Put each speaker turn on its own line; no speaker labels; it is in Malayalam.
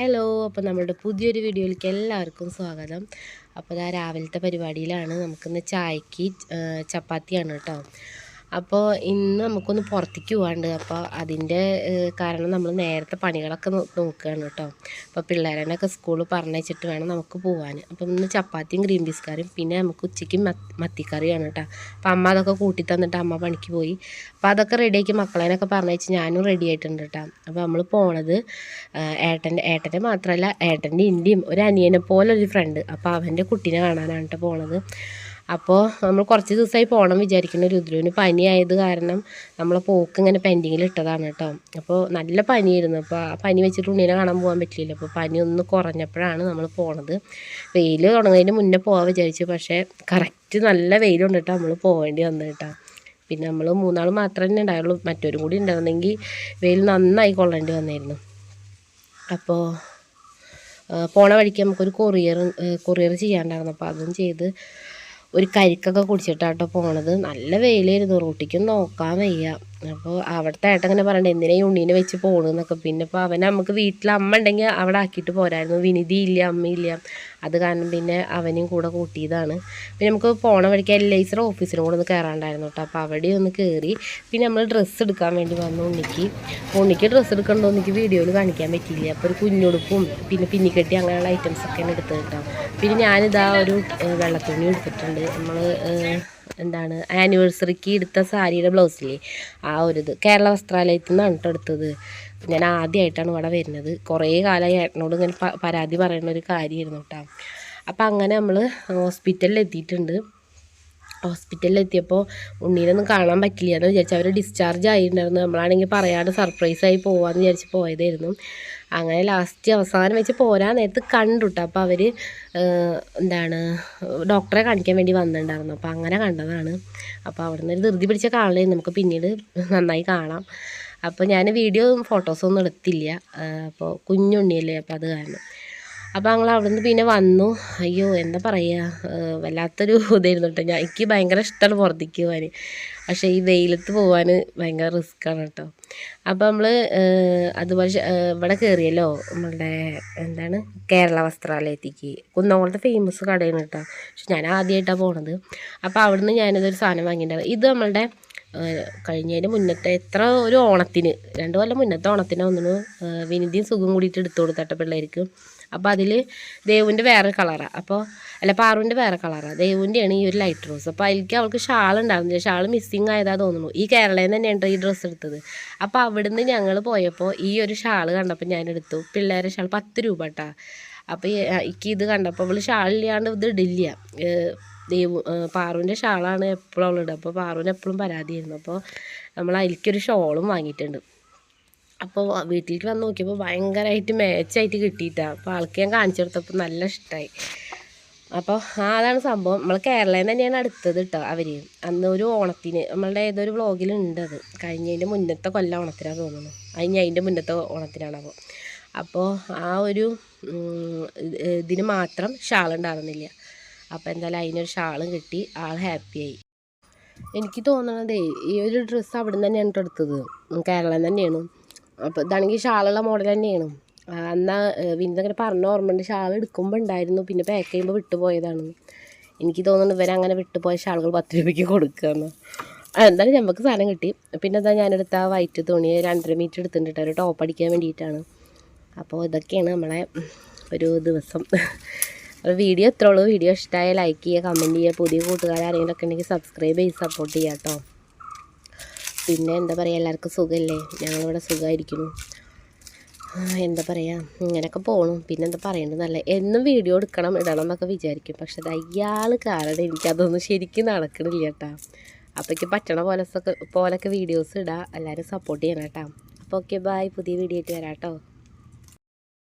ഹലോ അപ്പോൾ നമ്മളുടെ പുതിയൊരു വീഡിയോയിലേക്ക് എല്ലാവർക്കും സ്വാഗതം. അപ്പോൾ ഇതാ രാവിലത്തെ പരിപാടിയിലാണ് നമുക്കിന്ന് ചായക്ക് ചപ്പാത്തിയാണ് കേട്ടോ. അപ്പോൾ ഇന്ന് നമുക്കൊന്ന് പുറത്തേക്ക് പോകാണ്ട് അപ്പോൾ അതിന്റെ കാരണം നമ്മൾ നേരത്തെ പണികളൊക്കെ നോക്കുകയാണ് കേട്ടോ അപ്പോൾ പിള്ളേരനൊക്കെ സ്കൂളിൽ പറഞ്ഞയച്ചിട്ട് വേണം നമുക്ക് പോകാൻ അപ്പം ഇന്ന് ചപ്പാത്തിയും ഗ്രീൻ പീസ് കറിയും പിന്നെ നമുക്ക് ഉച്ചയ്ക്ക് മത്തി മത്തിക്കറിയാണ് കേട്ടോ അപ്പോൾ അമ്മ അതൊക്കെ കൂട്ടി തന്നിട്ട് അമ്മ പണിക്ക് പോയി. അപ്പോൾ അതൊക്കെ റെഡിയാക്കി മക്കളേനൊക്കെ പറഞ്ഞയച്ച് ഞാനും റെഡി ആയിട്ടുണ്ട് കേട്ടോ അപ്പോൾ നമ്മൾ പോണത് ഏട്ടന്റെ ഏട്ടന്റെ മാത്രമല്ല ഏട്ടന്റെ ഇന്ത്യയും ഒരു അനിയനെ പോലെ ഒരു ഫ്രണ്ട് അപ്പോൾ അവന്റെ കുട്ടീനെ കാണാനാണ് കേട്ടോ പോണത്. അപ്പോൾ നമ്മൾ കുറച്ച് ദിവസമായി പോകണം വിചാരിക്കുന്ന. രുദ്രുവിന് പനിയായത് കാരണം നമ്മളെ പോക്ക് ഇങ്ങനെ പെൻഡിങ്ങിൽ ഇട്ടതാണ് കേട്ടോ. അപ്പോൾ നല്ല പനിയായിരുന്നു. അപ്പോൾ ആ പനി വെച്ചിട്ട് ഉണ്ണീനെ കാണാൻ പോകാൻ പറ്റില്ല അപ്പോൾ പനി ഒന്ന് കുറഞ്ഞപ്പോഴാണ് നമ്മൾ പോണത്. വെയിൽ തുടങ്ങുന്നതിന് മുന്നേ പോകാൻ വിചാരിച്ചു. പക്ഷേ കറക്റ്റ് നല്ല വെയിലുണ്ട് കേട്ടോ നമ്മൾ പോകേണ്ടി വന്നു കേട്ടോ. പിന്നെ നമ്മൾ മൂന്നാൾ മാത്രമേ ഉണ്ടായുള്ളൂ. മറ്റൊരു കൂടി ഉണ്ടായിരുന്നെങ്കിൽ വെയിൽ നന്നായി കൊള്ളേണ്ടി വന്നിരുന്നു അപ്പോൾ പോണ വഴിക്ക് നമുക്കൊരു കൊറിയർ കൊറിയർ ചെയ്യാണ്ടായിരുന്നു അപ്പോൾ അതും ചെയ്ത് ഒരു കരിക്കൊക്കെ കുടിച്ചിട്ടാട്ടോ പോണത്. നല്ല വെയിലായിരുന്നു. റൂട്ടിക്കും നോക്കാൻ വയ്യ. അപ്പോൾ അവിടുത്തെ ഏട്ടൻ ഇങ്ങനെ പറയണ്ടേ എന്തിനാ ഉണ്ണീനെ വെച്ച് പോകണമെന്നൊക്കെ പിന്നെ ഇപ്പോൾ അവൻ നമുക്ക് വീട്ടിൽ അമ്മ ഉണ്ടെങ്കിൽ അവിടെ ആക്കിയിട്ട് പോരായിരുന്നു. വിനിതി ഇല്ല അമ്മയില്ല അത് കാരണം പിന്നെ അവനും കൂടെ കൂട്ടിയതാണ്. പിന്നെ നമുക്ക് പോണ വഴിക്ക് എൽ ഐ സിയുടെ ഓഫീസിലും കൂടെ ഒന്ന് കയറാണ്ടായിരുന്നു കേട്ടോ. അപ്പോൾ അവിടെ ഒന്ന് കയറി പിന്നെ നമ്മൾ ഡ്രസ്സ് എടുക്കാൻ വേണ്ടി വന്നു ഉണ്ണിക്ക്. ഉണ്ണിക്ക് ഡ്രസ്സ് എടുക്കണ്ടോ എനിക്ക് വീഡിയോയിൽ കാണിക്കാൻ പറ്റിയില്ല. അപ്പോൾ ഒരു കുഞ്ഞുടുപ്പും പിന്നെ പിന്നിക്കെട്ടി അങ്ങനെയുള്ള ഐറ്റംസ് ഞാൻ എടുത്തത് കേട്ടോ. പിന്നെ ഞാനിതാ ഒരു വെള്ളത്തുണി എടുത്തിട്ടുണ്ട്. നമ്മൾ എന്താണ് ആനിവേഴ്സറിക്ക് എടുത്ത സാരിയുടെ ബ്ലൗസില്ലേ ആ ഒരു ഇത് കേരള വസ്ത്രാലയത്തിൽ നിന്നാണ് കേട്ടോ എടുത്തത്. ഞാൻ ആദ്യമായിട്ടാണ് ഇവിടെ വരുന്നത്. കുറേ കാലമായി ഏട്ടനോട് ഇങ്ങനെ പരാതി പറയുന്ന ഒരു കാര്യമായിരുന്നു കേട്ടോ അപ്പം അങ്ങനെ നമ്മൾ ഹോസ്പിറ്റലിൽ എത്തിയിട്ടുണ്ട് ഹോസ്പിറ്റലിൽ എത്തിയപ്പോൾ ഉണ്ണീനൊന്നും കാണാൻ പറ്റില്ല എന്ന് വിചാരിച്ചു. അവർ ഡിസ്ചാർജ് ആയിട്ടുണ്ടായിരുന്നു. നമ്മളാണെങ്കിൽ പറയാണ്ട് സർപ്രൈസായി പോവാന്ന് വിചാരിച്ച് പോയതായിരുന്നു. അങ്ങനെ ലാസ്റ്റ് അവസാനം വെച്ച് പോരാൻ നേരത്ത് കണ്ടുട്ടോ അപ്പോൾ അവർ എന്താണ് ഡോക്ടറെ കാണിക്കാൻ വേണ്ടി വന്നിട്ടുണ്ടായിരുന്നു. അപ്പോൾ അങ്ങനെ കണ്ടതാണ്. അപ്പോൾ അവിടെ നിന്ന് ഒരു ധൃതി പിടിച്ച കാണലേ നമുക്ക് പിന്നീട് നന്നായി കാണാം. അപ്പോൾ ഞാൻ വീഡിയോ ഫോട്ടോസൊന്നും എടുത്തില്ല. അപ്പോൾ കുഞ്ഞുണ്ണിയല്ലേ? അപ്പോൾ അത് കാരണം. അപ്പോൾ ഞങ്ങൾ അവിടുന്ന് പിന്നെ വന്നു. അയ്യോ എന്താ പറയുക വല്ലാത്തൊരു ഇതായിരുന്നു കേട്ടോ. ഞാൻ എനിക്ക് ഭയങ്കര ഇഷ്ടമാണ് പുറത്തേക്ക് പോകാൻ പക്ഷേ ഈ വെയിലത്ത് പോകാൻ ഭയങ്കര റിസ്ക്കാണ് കേട്ടോ. അപ്പോൾ നമ്മൾ അതുപോലെ ഇവിടെ കയറിയല്ലോ നമ്മളുടെ എന്താണ് കേരള വസ്ത്രാലയത്തേക്ക്. കുന്നംകുളത്തെ ഫേമസ് കടയാണ് കേട്ടോ. പക്ഷെ ഞാൻ ആദ്യമായിട്ടാണ് പോണത്. അപ്പോൾ അവിടുന്ന് ഞാനിതൊരു സാധനം വാങ്ങിയിട്ടുണ്ടായിരുന്നു. ഇത് നമ്മളുടെ കഴിഞ്ഞതിന് മുന്നത്തെ എത്ര ഒരു ഓണത്തിന് രണ്ട് കൊല്ലം മുന്നത്തെ ഓണത്തിന് ഒന്നിന് വിനിതിയും സുഖം കൂടിയിട്ട് എടുത്തു കൊടുത്തട്ട പിള്ളേർക്ക്. അപ്പോൾ അതിൽ ദേവുവിന്റെ വേറെ കളറാണ് അപ്പോൾ അല്ല പാറുവിന്റെ വേറെ കളറാണ് ദേവുവിന്റെയാണ് ഈ ഒരു ലൈറ്റ് റോസ് അപ്പോൾ അതിലേക്ക് അവൾക്ക് ഷാൾ ഉണ്ടായിരുന്നില്ല ഷാൾ മിസ്സിങ് ആയതാ തോന്നുന്നു. ഈ കേരളയിൽ നിന്ന് തന്നെയാണ് ഈ ഡ്രസ്സ് എടുത്തത്? അപ്പോൾ അവിടുന്ന് ഞങ്ങൾ പോയപ്പോൾ ഈ ഒരു ഷാൾ കണ്ടപ്പോൾ ഞാൻ എടുത്തു. പിള്ളേരെ ഷാൾ പത്ത് രൂപ കേട്ടാ അപ്പോൾ എനിക്ക് ഇത് കണ്ടപ്പോൾ അവൾ ഷാൾ ഇല്ലാണ്ട് ഇത് ഇടില്ല. ദേവു പാറുവിന്റെ ഷാളാണ് എപ്പോഴും അവളിടുക അപ്പോൾ പാറുവിന് എപ്പോഴും പരാതിയായിരുന്നു. അപ്പോൾ നമ്മൾ അതിലേക്കൊരു ഷോളും വാങ്ങിയിട്ടുണ്ട്. അപ്പോൾ വീട്ടിലേക്ക് വന്ന് നോക്കിയപ്പോൾ ഭയങ്കരമായിട്ട് മാച്ചായിട്ട് കിട്ടിയിട്ടാണ് അപ്പോൾ ആൾക്ക് ഞാൻ കാണിച്ചു കൊടുത്തപ്പോൾ നല്ല ഇഷ്ടമായി അപ്പോൾ അതാണ് സംഭവം. നമ്മൾ കേരളയിൽ തന്നെയാണ് അടുത്തത് കേട്ടോ അവർ അന്ന് ഒരു ഓണത്തിന് നമ്മളുടെ ഏതൊരു വ്ളോഗിലുണ്ട് അത്. കഴിഞ്ഞതിന്റെ മുന്നത്തെ കൊല്ലം ഓണത്തിനാണ് തോന്നുന്നു. അതിന് അതിന്റെ മുന്നത്തെ ഓണത്തിനാണ് അപ്പോൾ അപ്പോൾ ആ ഒരു ഇതിന് മാത്രം ഷാൾ ഉണ്ടാകുന്നില്ല അപ്പോൾ എന്തായാലും അതിനൊരു ഷാളും കിട്ടി. ആൾ ഹാപ്പിയായി എനിക്ക് തോന്നണതേ ഈ ഒരു ഡ്രസ്സ് അവിടെ നിന്ന് തന്നെയാണ് എടുത്തത്. കേരളം തന്നെയാണ്. അപ്പോൾ ഇതാണെങ്കിൽ ഷാളുള്ള മോഡൽ തന്നെയാണ്. എന്നാ വിനിതങ്ങനെ പറഞ്ഞ ഓർമ്മയുണ്ട്. ഷാൾ എടുക്കുമ്പോൾ ഉണ്ടായിരുന്നു പിന്നെ പാക്ക് ചെയ്യുമ്പോൾ വിട്ടുപോയതാണ് എനിക്ക് തോന്നുന്നു ഇവരങ്ങനെ വിട്ടുപോയ ഷാളുകൾ പത്ത് രൂപയ്ക്ക് കൊടുക്കുകയെന്ന് എന്തായാലും നമുക്ക് സാധനം കിട്ടി. പിന്നെ എന്താ ഞാനെടുത്ത ആ വൈറ്റ് തുണി രണ്ടര മീറ്റർ എടുത്തിട്ടുണ്ട് ഒരു ടോപ്പ് അടിക്കാൻ വേണ്ടിയിട്ടാണ്. അപ്പോൾ ഇതൊക്കെയാണ് നമ്മളെ ഒരു ദിവസം. അപ്പോൾ വീഡിയോ ഇത്രേ ഉള്ളൂ. വീഡിയോ ഇഷ്ടമായ ലൈക്ക് ചെയ്യുക കമന്റ് ചെയ്യുക. പുതിയ കൂട്ടുകാർ ആരെങ്കിലും ഒക്കെ ഉണ്ടെങ്കിൽ സബ്സ്ക്രൈബ് ചെയ്ത് സപ്പോർട്ട് ചെയ്യാം കേട്ടോ. പിന്നെ എന്താ പറയുക എല്ലാവർക്കും സുഖമല്ലേ ഞങ്ങളിവിടെ സുഖമായിരിക്കുന്നു എന്താ പറയുക ഇങ്ങനെയൊക്കെ പോകണം പിന്നെ എന്താ പറയേണ്ടത് നല്ല എന്നും വീഡിയോ എടുക്കണം ഇടണം എന്നൊക്കെ വിചാരിക്കും. പക്ഷെ അത് അയാൾ കാരണം എനിക്കതൊന്നും ശരിക്കും നടക്കണില്ല കേട്ടോ. അപ്പോഴേക്ക് പറ്റണ പോലെ പോലൊക്കെ വീഡിയോസ് ഇടാം. എല്ലാവരും സപ്പോർട്ട് ചെയ്യണം കേട്ടോ. അപ്പോൾ ഓക്കെ ബായ് പുതിയ വീഡിയോ ആയിട്ട് വരാം കേട്ടോ